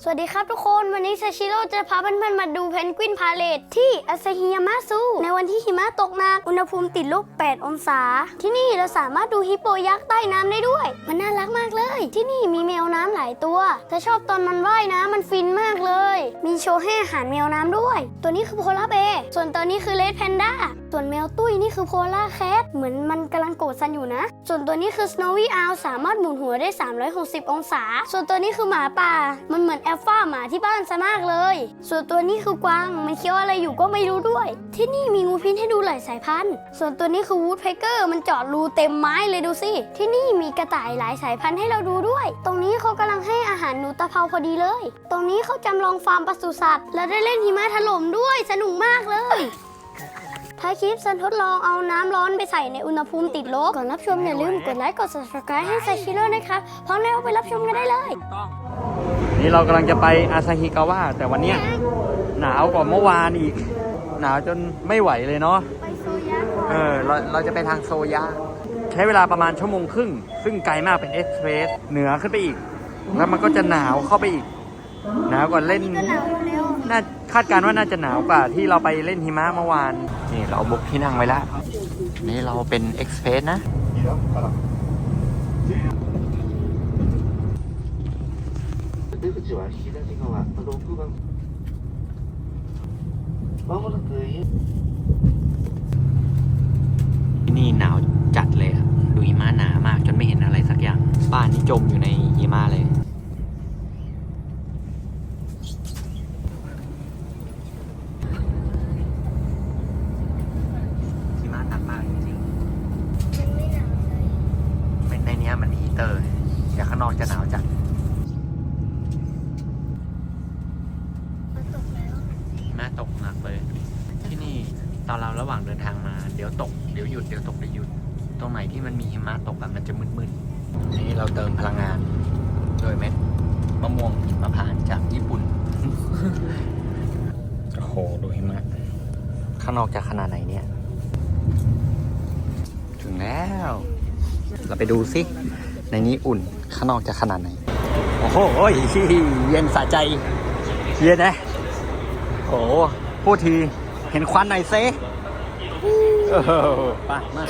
สวัสดีครับทุกคนวันนี้ซาชิโร่จะพาเพื่อนๆมาดูเพนกวินพาเลทที่อาซาฮิยามาซูในวันที่หิมะตกหนักอุณหภูมิติดลบ 8 องศา ที่นี่เราสามารถดูฮิปโปยักษ์ใต้น้ำได้ด้วย มันน่ารักมากเลย ที่นี่มีแมวน้ำหลายตัว ถ้าชอบตอนมันว่ายน้ำมันฟินมากเลย มีโชว์ให้อาหารแมวน้ำด้วย ตัวนี้คือโพลาร์เบส่วนตัวนี้คือเลดแพนด้า ส่วนแมวตุ้ยนี่คือโพลาร์แคทเหมือนมันกำลังโกรธซันอยู่นะ ส่วนตัวนี้คือ Snowy Owl สามารถหมุนหัวได้ 360 องศา ส่วนตัวนี้คือหมาป่า มันเหมือนแอลฟาหมาที่บ้านซะมากเลย ส่วนตัวนี้คือกวางมันเคี้ยวอะไรอยู่ก็ไม่รู้ด้วย ที่นี่มีงูพิษให้ดูหลายสายพันธุ์ ส่วนตัวนี้คือวูดเพเกอร์มันเจาะรูเต็มไม้เลยดูสิ ที่นี่มีกระต่ายหลายสายพันธุ์ให้เราดูด้วย ตรงนี้เขากำลังให้อาหารหนูตะเภาพอดีเลย ตรงนี้เขาจำลองฟาร์มปศุสัตว์ และได้เล่นหิมะถล่มด้วยสนุกมากเลย ท้ายคลิปซันทดลองเอาน้ำร้อนไปใส่ในอุณหภูมิติดลบ ก่อนรับชมอย่าลืมกดไลค์กด subscribe ให้ซาชิโร่นะครับพร้อมแล้วไปรับชมกันได้เลย นี่เรากำลังจะไปอาซาฮิกาวะแต่วันเนี้ยหนาวกว่าเมื่อวานอีก หนาวจนไม่ไหวเลยเนาะ ไปโซยะเออเราเราจะไปทางโซยะ ใช้เวลาประมาณชั่วโมงครึ่ง ซึ่งไกลมากเป็นเอ็กซ์เพรสเหนือขึ้นไปอีก แล้วมันก็จะหนาวเข้าไปอีก หนาวกว่าเล่น ก็หนาวอยู่แล้ว น่าคาดการณ์ว่าน่าจะหนาวกว่าที่เราไปเล่นหิมะเมื่อวาน นี่เราบุกที่นั่งไว้แล้ว นี่เราเป็นเอ็กซ์เพสนะ นี่หนาวจัดเลยอะดูหิมะหนามากจนไม่เห็นอะไรสักอย่าง บ้านนี่จมอยู่ในหิมะเลย มะหนักมากจริงมันไม่หนาวเลยๆเป็นในเนี้ยมันฮีเตอร์แต่ข้างนอกจะหนาวจัดมันตกแล้ว หิมะตกหนักเลย ที่นี่ตอนเราระหว่างเดินทางมา เดี๋ยวตกเดี๋ยวหยุดเดี๋ยวตกเดี๋ยวหยุด ตรงไหนที่มันมีหิมะตกอะมันจะมืดๆนี่เราเติมพลังงานโดยเม็ดมะม่วงหิมพานต์จากญี่ปุ่น โอ้โห ดูหิมะ ข้างนอกจะขนาดไหนเนี่ยถึ งแล้ว เราไปดูสิ ในนี้อุ่น ข้างนอกจะขนาดไหน โอ้โหเย็นสะใจ เย็นนะโอ้โหพูดทีเห็นควันหน่อยเซเออไปมา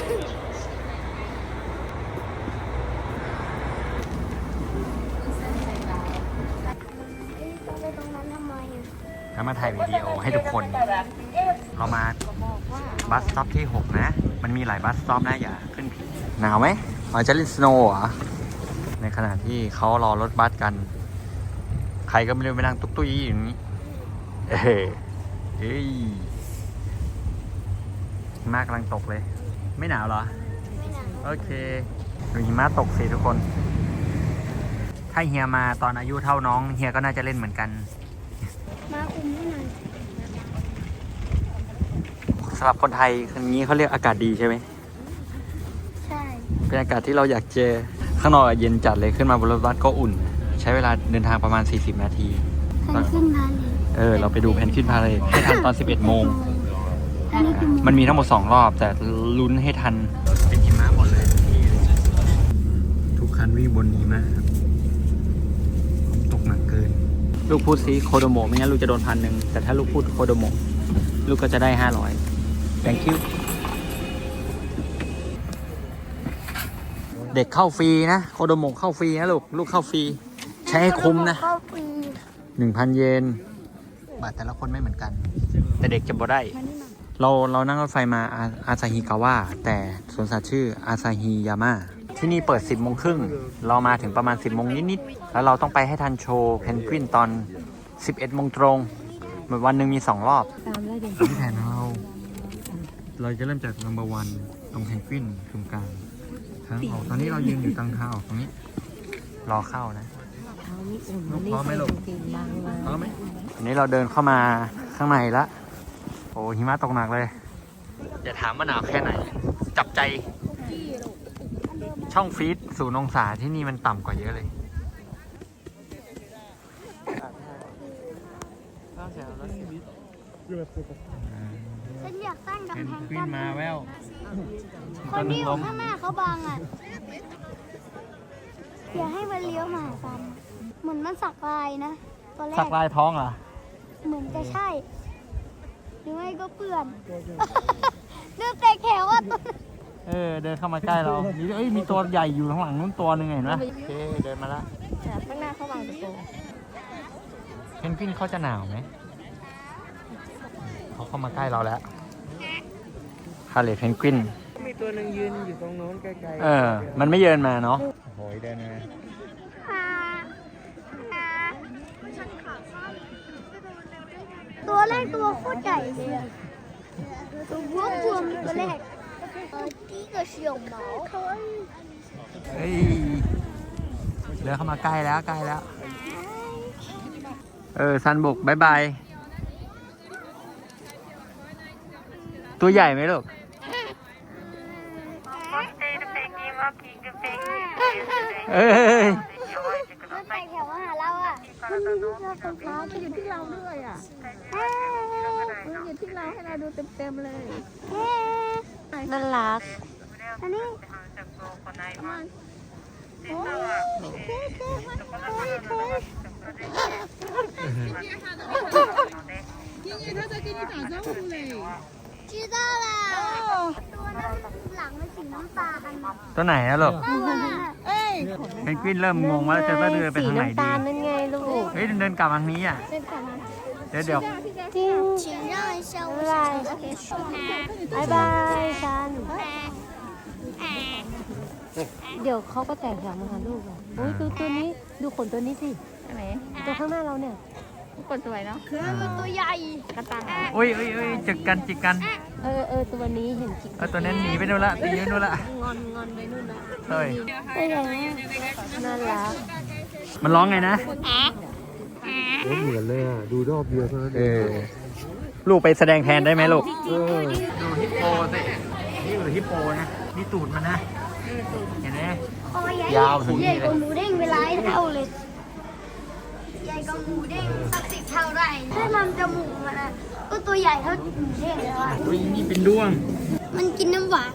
ต้องไปตรงนั้นทำไมอะแล้วมาถ่ายวิดีโอให้ทุกคน เรามา บัสสต็อปที่ 6 นะ มันมีหลายบัสสต็อปนะอย่าขึ้นผิดหนาวไหมอ๋อจะเล่นสโนว์เหรอ ในขณะที่เขารอรถบัสกัน ใครก็ไม่รู้ไปนั่งตุ๊กตุ้ยอย่างนี้ เอ้ยเอ้ยหิมากำลังตกเลย ไม่หนาวเหรอไม่หนาวโอเคดูหิมะตกสิทุกคน ถ้าเฮียมาตอนอายุเท่าน้อง เฮียก็น่าจะเล่นเหมือนกัน มาคุมให้หน่อยำหรับคนไทยคันนี้เขาเรียกอากาศดีใช่ไหมใช่ เป็นอากาศที่เราอยากเจอข้างนอกอะเย็นจัดเลยขึ้นมาบนรถบัสก็อุ่น ใช้เวลาเดินทางประมาณ 40 นาทีใครขึ้นพาเลยเออ เราไปดูแพนกวินพาเลยให้ทันตอน 11 โมง อันนี้คือมันมีทั้งหมด 2 รอบ แต่ลุ้นให้ทันเป็นหิมะหมดเลยทุกคันวิ่งบนหิมะครับตกหนักเกิน ลูกพูดซีโคโดโมะไม่งั้นลูกจะโดนพันหนึ่งแต่ถ้าลูกพูดโคโดโมะลูกก็จะได้ 500 thank you เด็กเข้าฟรีนะ โคโดโมะเข้าฟรีนะลูก ลูกเข้าฟรี ใช้ให้คุ้มนะเข้าฟรี1,000เยน บาทแต่ละคนไม่เหมือนกัน แต่เด็กจะบ่ได้มานี่มาเราเรานั่งรถไฟมาอาอาซาฮิกาวะแต่สวนสัตว์ชื่ออาซาฮิยาม่า ที่นี่เปิด 10โมงครึ่ง เรามาถึงประมาณ 10โมงนิดๆ แล้วเราต้องไปให้ทันโชว์เพนกวินตอน 11โมงตรงเหมือนวันหนึ่งมี2รอบตามได้ดิที่แผนเรา เราจะเริ่มจาก number one ตรงเพนกวินตรงกลางทางออกตอนนี้เรายืนอยู่ตรงทางออกตรงนี้ รอเข้านะเอานี่อุ่นลูกพร้อมไหมลูกตีนบางมาพร้อมไหมอันนี้เราเดินเข้ามาข้างในละโอ้หิมะตกหนักเลยอย่าถามว่าหนาวแค่ไหน จับใจ ช่องฟีดศูนย์องศาที่นี่มันต่ำกว่าเยอะเลยฉัน อยากตั้งเพนกำแพงกวิกั้นนมาแววคนที่อยู่ข้างหน้าเขาบังอะอย่าให้มันเลี้ยวมาหากันเหมือนมันสักลายนะตอนแรสักกลายท้องเหรอเหมือนจะใช่ หรือไม่ก็เปื่อนเลือกแตกแถวอะตัวนั้นเออเดินเข้ามาใกล้เรานี่เอ้ยมีตัวใหญ่อยู่ข้างหลังนู้นตัวหนึ่งเห็นไหมโอเคเดินมาแล้วแต่ข้างหน้าเขาวางตะโกเพนกวินเขาจะหนาวไหมเขาเข้ามาใกล้เราแล้ว พาเลทเพนกวิน มีตัวหนึ่งยืนอยู่ตรงโน้นไกล เออ มันไม่เยินมาเนาะโอ้ยเดินมา ตัวแรกตัวโคตรใหญ่เลยอะตัวบวมบวมตัวแรก第一个是有毛， เฮ้ย เดินเข้ามาใกล้แล้วใกล้แล้ว เออ ซันบุกบายบาย ตัวใหญ่ไหมลูก เอ้ย มันไปแถวมาหาเราอ่ะมันมีที่เชือกไฟฟ้า มันอยู่ที่เราด้วยอ่ะ เอ๊ะ มันอยู่ที่เราให้เราดูเต็มๆเลย เอ๊ะ น่ารัก อันนี้ 知道了ตัวนั้นหลังมันสีน้ำตาล ตัวไหนอะลูก น่ารัก เพนกวินเริ่มงงว่าจะเดินไปทางไหนดี นั่นไงลูก เฮ้ยเดินกลับทางนี้อ่ะ เดี๋ยวเดี๋ยว จริง请让一下我小小的手 บายบายชัน เดี๋ยวเขาก็แตกแถวมาหาลูกอ่ะโอ้ยดูตัวนี้ ดูขนตัวนี้สิไหนตัวข้างหน้าเราเนี่ย ขนสวยเนาะตัวใหญ่กระตังโอ้ยโอ้ยโอ้ยจิกกันจิกกัน เออเออตัวนี้เห็นจิกเออตัวนั้นหนีไปนู่นละตีไปนู่นละงอนงอนไปนู่นนะเฮ้ยตัวใหญ่น่ารักมันร้องไงนะๆรถเหมือนเลยอะดูรอบเดียวเท่านั้นเออลูกไปแสดงแทนได้ไหมลูกเออดูฮิปโปสินี่คือฮิปโปนะนี่ตูดมันนะเห็นไหมคอใหญ่ยาวถึงนี่ใหญ่เลยกว่าหมูเด้งเวลาให้เท่าเลยใหญ่ กว่าหมูเด้งสักสิบเท่าได้ถ้าทำจมูกมันอะก็ตัวใหญ่เท่าหมูเด้งแล้วอะอุ้ยนี่เป็นด้วง มันกินน้ำหวาน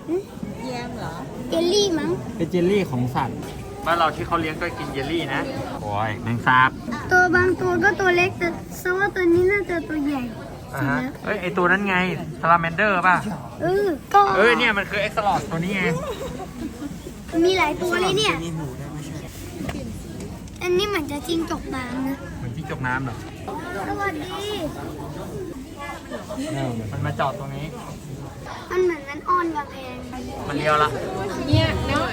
แยมเหรอเยลลี่มั้งเป็นเจลลี่ของสัตว์บ้านเราที่เขาเลี้ยงก็กินเจลลี่นะโอ้ยแมงสาบตัวบางตัวก็ตัวเล็กแต่ซะว่าตัวนี้น่าจะตัวใหญ่อ่าฮะเอ้ยไอตัวนั้นไงซาลาแมนเดอร์ป่ะเออก็เออเนี่ยมันคือเอ็กซ์ลอดตัวนี้ไงมีหลายตัวเลยเนี่ย อันนี้เหมือนจะจิ้งจกน้ำนะเหมือนที่ จกน้ำเหรอสวัสดี มันมาจอดตรงนี้ มันเหมือนมันอ้อนกำแพงมันเลี้ยวละเนี่ยเนาะ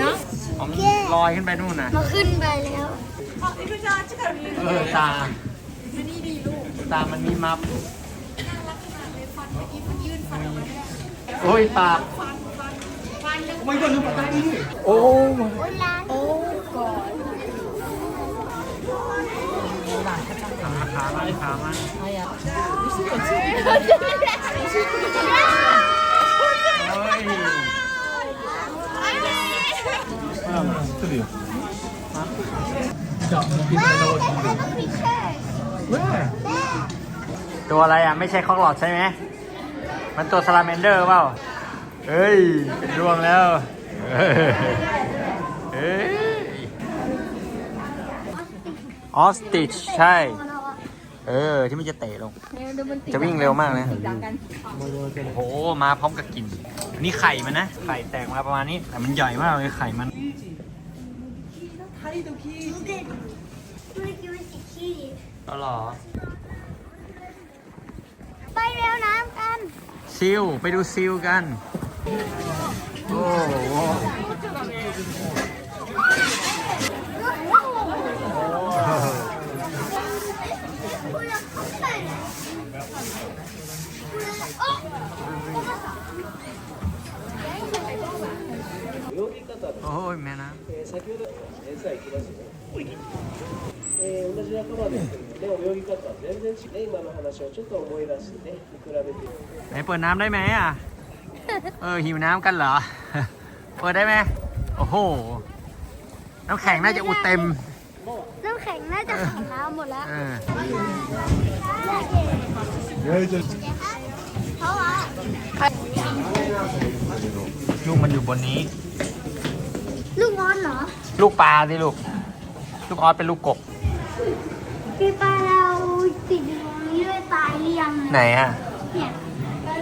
เนาะผมลอยขึ้นไปนู่นนะมาขึ้นไปแล้วเออตาตามันมีมับโอ้ยปากโอ้โอ้ยร้านโอ้ก่ ขามาขามาโอ้ย ตัวอะไรอะ ไม่ใช่คอกหลอดใช่ไหม มันตัวสลาเมนเดอร์เปล่า เฮ้ย เป็นร่วงแล้ว เฮ้ยออสติชใช่ เออ ที่มันจะเตะลง จะวิ่งเร็วมากนะโอ้โห มาพร้อมกับกลิ่น นี่ไข่มันนะ ไข่แตกมาประมาณนี้ แต่มันใหญ่มากเลยไข่มันไม่คิดว่าติดขี้ก็หรอ ไปเร็วน้ำกัน ซิล ไปดูซิลกัน โอ้โหโอ้ ยแม่นะ 先ほど餌いきますよえー同じ仲間ですけどね泳ぎ方は全然違うね今の話をちょっと思い出してね比べて ไหนเปิดน้ำได้ไหมอ่ะ เออ หิวน้ำกันเหรอ เปิดได้ไหม โอ้โห น้ำแข็งน่าจะอุดเต็ม น้ำแข็งน่าจะขังน้ำหมดแล้วเออเพราะว่าลูกมันอยู่บนนี้ ลูกงอนเหรอลูกปลาสิลูก ลูกออสเป็นลูกกบ พี่ป้าเราติดอยู่ตรงนี้ด้วยตายหรือยังไหนอะเนี่ย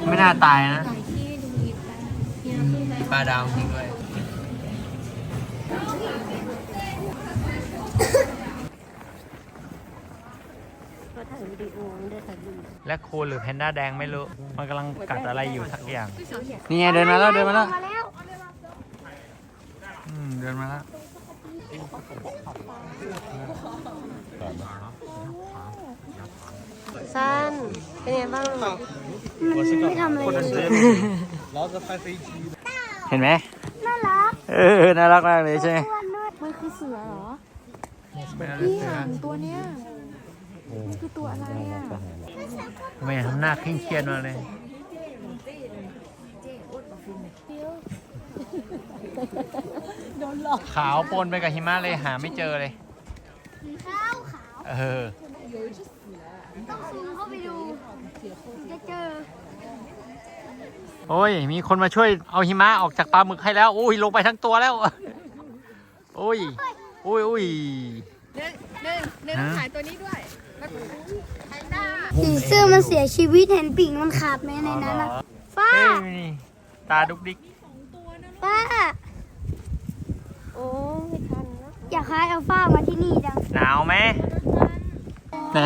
ไม่น่าตายนะปลาดาวจริงด้วย ก็ ถ่ายวิดีโอไม่ได้ถ่ายรูปและคูหรือแพนด้าแดงไม่รู้มันกำลังกัดอะไรอยู่สักอย่าง นี่ไงเดินมาแล้วเดินมาแล้วมาแล้วอืมเดินมาแล้วสั้นเป็นไงบ้างลูกมันไม่ทำอะไรเลยเห็นไหมน่ารักเออน่ารักมากเลยใช่ไหมอ้วนด้วยมันคือเสือเหรอไม่เอาพี่เสือหางตัวเนี้ย มันคือตัวอะไรอะทำไมทำหน้าเคร่งเครียดมาเลยโดนหลอกขาวปนไปกับหิมะเลยหาไม่เจอเลย ขาวขาวเออ ต้องซูมเข้าไปดูจะเจอ โอ้ย มีคนมาช่วยเอาหิมะออกจากปลาหมึกให้แล้ว อุ้ย ลงไปทั้งตัวแล้วโอ้ย อุ้ยอุ้ย หนึ่งหนึ่งหนึ่งฮะถ่ายตัวนี้ด้วยแล้วก็แพนด้าผีเสื้อมันเสียชีวิตเห็นปีกมันขาดไหมในนั้นอะป้า เฮ้ยนี่ตาดุกดิกป้า โอ้ไม่ทันนะอยากให้เอาฟ้ามาที่นี่จัง หนาวไหมไหน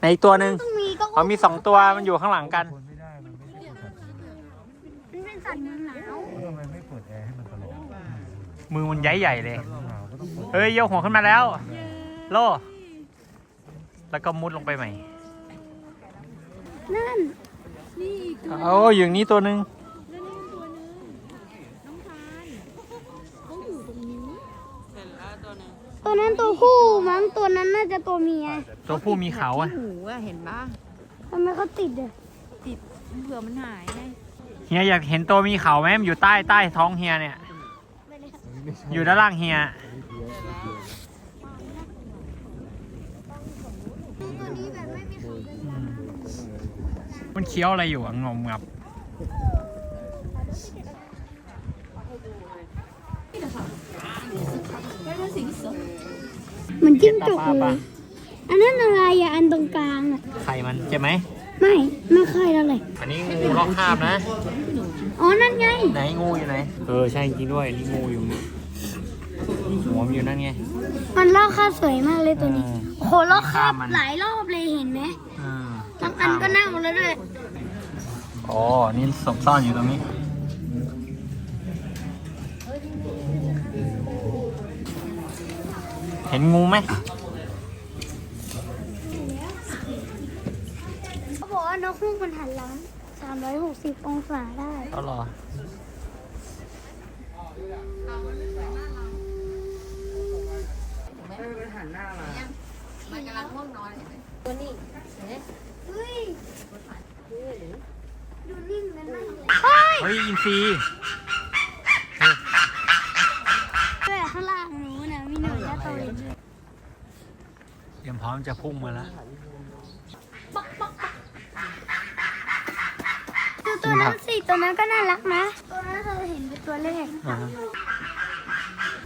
ไหนอีกตัวหนึ่งต้องมีก็เขามีสองตัวมันอยู่ข้างหลังกันมันเป็นสัตว์เมืองหนาวทำไมไม่เปิดแอร์ให้มันตลอดมือมันใหญ่ใหญ่ๆเลย หนาวก็ต้องเปิดเฮ้ยโยกหัวขึ้นมาแล้ว โล แล้วก็มุดลงไปใหม่ นั่นโอ้ยอย่างนี้ตัวหนึ่งตัวนั้นตัวผู้มั้งตัวนั้นน่าจะตัวเมียตัวผู้มีเขาอะหูอะเห็นปะทำไมเขาติดอะติดเผื่อมันหายไงเฮียอยากเห็นตัวมีเขาไหมมันอยู่ใต้ใต้ท้องเฮียเนี่ย อยู่ด้านล่างเฮียตั มันเคี้ยวอะไรอยู่อะงอมงับเหมือนจิ้งจกเลย อันนั้นอะไรอะอันตรงกลางอะ ไข่มันเจ็บไหม ไม่ ไม่ค่อยเท่าไหร่อันนี้งูลอกคราบนะ อ๋อ นั่นไง ไหนงูอยู่ไหน เออ ใช่จริงด้วย นี่งูอยู่นี่หัวมันอยู่นั่นไง มันลอกคราบสวยมากเลยตัวนี้อ่าโอ้โหลอกคราบมันหลายรอบเลยเห็นไหมอ่า บางอันก็เน่าแล้วด้วย อ๋อ นี่ศพซ่อนอยู่ตรงนี้ เห็นงูไหมเขาบอกว่านกฮูกมันหันหลัง360 องศาได้เอาเหรอมันกำลังง่วงนอนเห็นไหมตัวนี้เห็นไหม เฮ้ยดูนิ่งกันมากเลยเฮ้ยอินซีด้วยข้างล่างหนูนะมีหนูและตัวเล็กด้วยเตรียมพร้อมจะพุ่งมาแล้วดูตัวนั้นสิตัวนั้นก็น่ารักนะตัวนั้นเราเห็นเป็นตัวแรก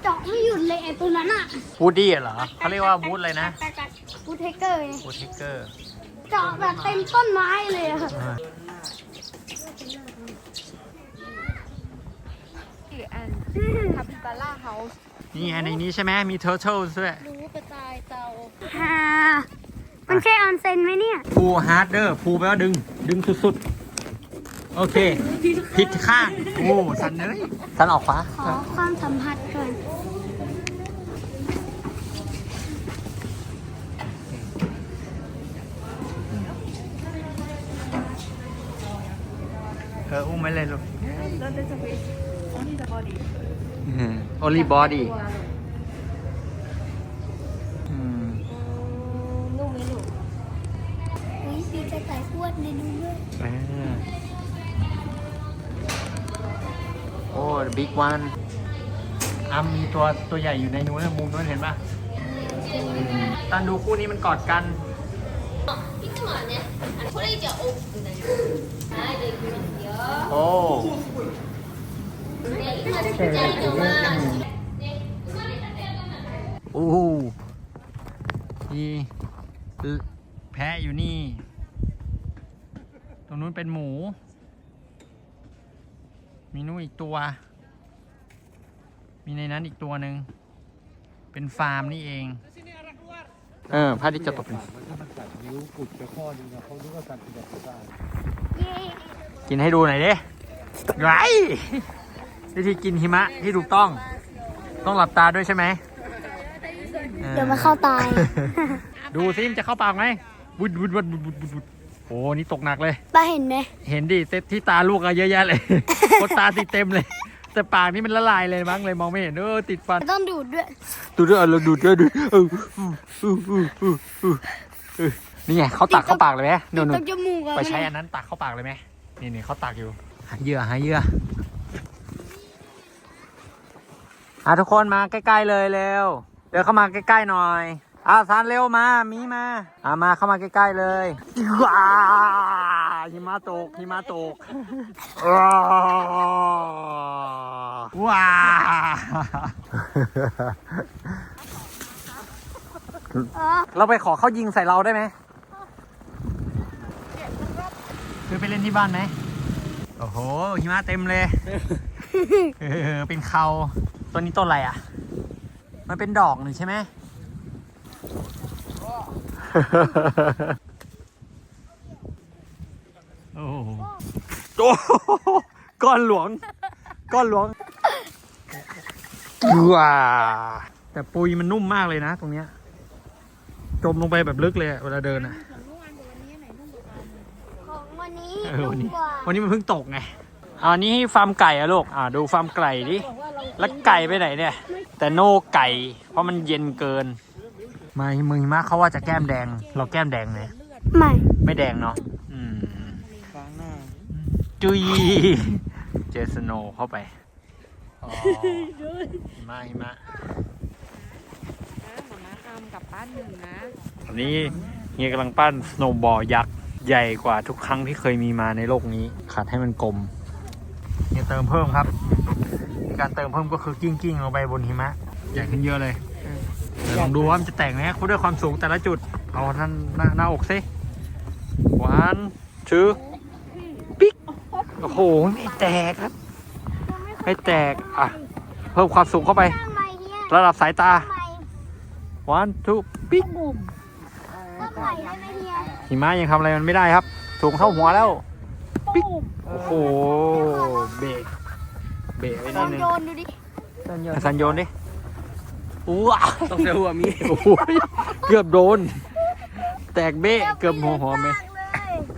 เจาะไม่หยุดเลยไอ้ตัวนั้นอะวูดดี้เหรอเขาเรียกว่าวูดเลยนะบูเทเกอร์ไงวูดทิกเกอร์ เจาะแบบเต็มต้นไม้เลยอะอีกอันคาปิบาร่าเฮาส์นี่ไงในนี้ใช่ไหมมีเทอร์เทิลด้วยรู้กระต่ายเต่าฮ่ามันใช่ออนเซ็นไหมเนี่ย พูฮาร์ดเดอร์พูแปลว่าดึง ดึงสุดๆ โอเค ผิดข้าง โอ้สันเลยสันออกขวาขอความสัมผัสก่อน ออุ้มไม่เลยลูก only body อืมนุ่มไหมลูกอุ้ยมีกระต่ายอ้วนในนู้นด้วยอ่าโอ้ big one อะมีตัวตัวใหญ่อยู่ในนู้นนะมุมนู้นเห็นป่ะตันดูคู่นี้มันกอดกัน โอ้ โอ้โหนี่แพะอยู่นี่ ตรงนู้นเป็นหมู มีนู่นอีกตัว มีในนั้นอีกตัวหนึ่ง เป็นฟาร์มนี่เอง เออพระอาทิตย์จะตกมันถ้ามันกัดนิ้วกุดไปข้อนึงนะเขานึกว่ากัดเป็นแบบได้เย้ กินให้ดูหน่อยดิไรวิธีกินหิมะที่ถูกต้อง ต้องหลับตาด้วยใช่ไหมออเดี๋ยวมันเข้าตาย ดูซิมันจะเข้าปากไหมบุดบุดบุดบุดบุดบุดบุดโอ้นี่ตกหนักเลย ป้าเห็นไหมเห็นดิเต็มที่ตาลูกอะเยอะแยะเลย คนตาติดเต็มเลย แต่ปากนี่มันละลายเลยมั้งเลยมองไม่เห็นเออติดฟัน ต้องดูดด้วย ดูด้วยเราดูด้วยดูเอออู้อู้อู้อู้อู้เออนี่ไงเขาตักเข้าปากเลยไหมหนูหนูต้องจมูกอะไปใช้อันนั้นตักเข้าปากเลยไหม นี่นี่เขาตักอยู่ หาเหยื่อหาเหยื่ออะทุกคนมาใกล้ๆเลยเร็ว เดินเข้ามาใกล้ๆหน่อยอะซานเร็วมามีมาอะมาเข้ามาใกล้ๆเลยว้าหิมะตกหิมะตกว้าว้าอ๋อเราไปขอเขายิงใส่เราได้ไหม คือไปเล่นที่บ้านไหมโอ้โหหิมะเต็มเลยเออเป็นเขาต้นนี้ต้นอะไรอะ มันเป็นดอกนี่ใช่ไหมโอ้โหโอ้โหก้อนหลวง ก้อนหลวงว้าแต่ปุยมันนุ่มมากเลยนะ ตรงเนี้ย จมลงไปแบบลึกเลยอะเวลาเดินอะ ของวันนี้ เออวันนี้นุ่มกว่าวันนี้มันเพิ่งตกไงอ่านี่ฟาร์มไก่อะลูกอ่าดูฟาร์มไก่ดิแล้วไก่ไปไหนเนี่ย แต่โน่ไก่ เพราะมันเย็นเกินไม่มึงมากเขาว่าจะแก้มแดง เราแก้มแดงไหมไม่ไม่แดงเนาะอืมจุยเจสโนว์เข้าไปอ๋อหิมะหิมะหมาม้าทำกลับบ้านหนึ่งนะอันนี้เฮียกำลังปั้นสโนว์บอลยักษ์ ใหญ่กว่าทุกครั้งที่เคยมีมาในโลกนี้ ขัดให้มันกลมเฮียเติมเพิ่มครับ การเติมเพิ่มก็คือกิ้งกิ้งๆลงไปบนหิมะ ใหญ่ขึ้นเยอะเลยเดี๋ยวลองดูว่ามันจะแตกไหมคุณด้วยความสูงแต่ละจุด เอาท่านหน้าหน้าอกสิ one two ปิ๊ก โอ้โห ไม่แตกครับ ไม่แตก อะ เพิ่มความสูงเข้าไปตั้งใหม่เนี่ยระดับสายตาใหม่ one two ปิ๊กตั้งใหม่ได้ไหมเฮียหิมะยังทำอะไรมันไม่ได้ครับสูงเท่าหัวแล้ว ปิ๊ก โอ้โห เบรกเบรกไว้ลนิอดงนึงโยนดูดิ สัญโยนดิอู้ว้าต้องเซลหัวมี โอ้โหเกือบโดน แตกเบ้เกือบหัวหอมไหมากเลย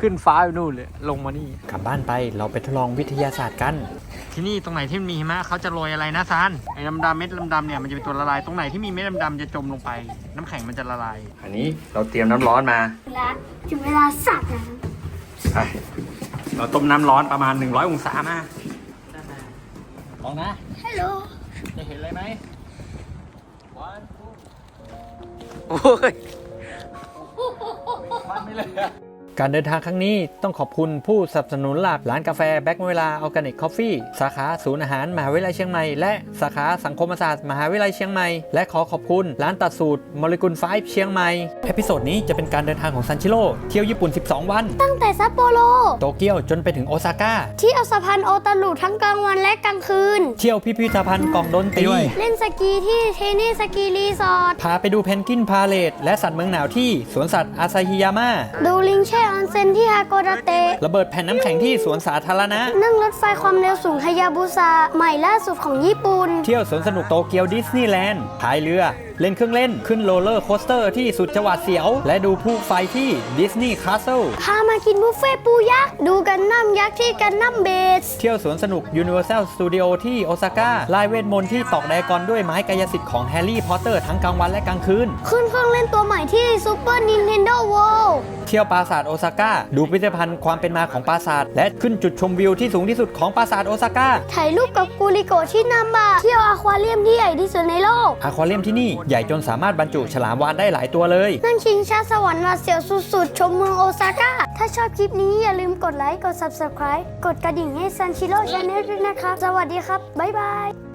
ขึ้นฟ้าอยู่นู่นเลยลงมานี่ กลับบ้านไปเราไปทดลองวิทยาศาสตร์กัน ที่นี่ตรงไหนที่มันมีหิมะเขาจะโรยอะไรนะซานไอ้ดำดำๆเม็ดดำๆเนี่ยมันจะเป็นตัวละลายตรงไหนที่มีเม็ดดำๆจะจมลงไป น้ำแข็งมันจะละลาย อันนี้เราเตรียมน้ำร้อนมาและถึงเวลาสัตว์นะไปเราต้มน้ำร้อนประมาณ 100 องศามาลองนะ ฮัลโหลจะเห็นอะไรไหมโอ้ย มันไม่เลย การเดินทางครั้งนี้ต้องขอบคุณผู้สนับสนุนหลักร้านกาแฟแบ็กเวลาออร์แกนิกคอฟฟี่สาขาศูนย์อาหารมหาวิทยาลัยเชียงใหม่และสาขาสังคมศาสตร์มหาวิทยาลัยเชียงใหม่และขอขอบคุณร้านตัดสูตรโมเลกุลไฟเชียงใหม่เอพิโซดนี้จะเป็นการเดินทางของซันชิโร่เที่ยวญี่ปุ่น 12 วัน ตั้งแต่ซัปโปโรโตเกียวจนไปถึงโอซาก้าที่เอาสะพานโอตารุทั้งกลางวันและกลางคืน เที่ยวพิพิธภัณฑ์กล่องดนตรีเล่นสกีที่เทนี่สกีรีสอร์ทพาไปดูเพนกวินพาเลตและสัตว์เมืองหนาวที่สวนสัตว์อาซาฮิยาม่าดูลิงแช่ออนเซ็นที่ฮาโกดาเตะ ระเบิดแผ่นน้ำแข็งที่สวนสาธารณะ นั่งรถไฟความเร็วสูงฮายาบุซาใหม่ล่าสุดของญี่ปุ่น เที่ยวสวนสนุกโตเกียวดิสนีย์แลนด์พายเรือ เล่นเครื่องเล่นขึ้นโรลเลอร์โคสเตอร์ที่สุดจังหวัดเสียว และดูผู้ไฟที่ดิสนีย์คาสเซิลพามากินบุฟเฟ่ต์ปูยักษ์ ดูกันน้ำยักษ์ที่กันน้ำเบส เที่ยวสวนสนุก Universal Studio ที่โอซาก้าลายเวทมนต์ที่ตอกไดกอนด้วยไม้กายสิทธิ์ของแฮร์รี่พอตเตอร์ทั้งกลางวันและกลางคืน ขึ้นเครื่องเล่นตัวใหม่ที่ซูเปอร์นินเทนโดเวิลด์เที่ยวปราสาทโอซาก้าดูพิพิธภัณฑ์ความเป็นมาของปราสาท และขึ้นจุดชมวิวที่สูงที่สุดของปราสาทโอซาก้าถ่ายรูปกับกูริโกะที่นัมบะเที่ยวอควาเรียมที่ใหญ่ที่สุดในโลกอควาเรียมที่นี่ใหญ่จนสามารถบรรจุฉลามวาฬได้หลายตัวเลย นั่งชิงช้าสวรรค์หวาเสียวสุดๆ ชมเมืองโอซาก้า ถ้าชอบคลิปนี้อย่าลืมกดไลค์ กด subscribe กดกระดิ่งให้ซันชิโร่ชาแนลด้วยนะครับ สวัสดีครับ บ๊ายบาย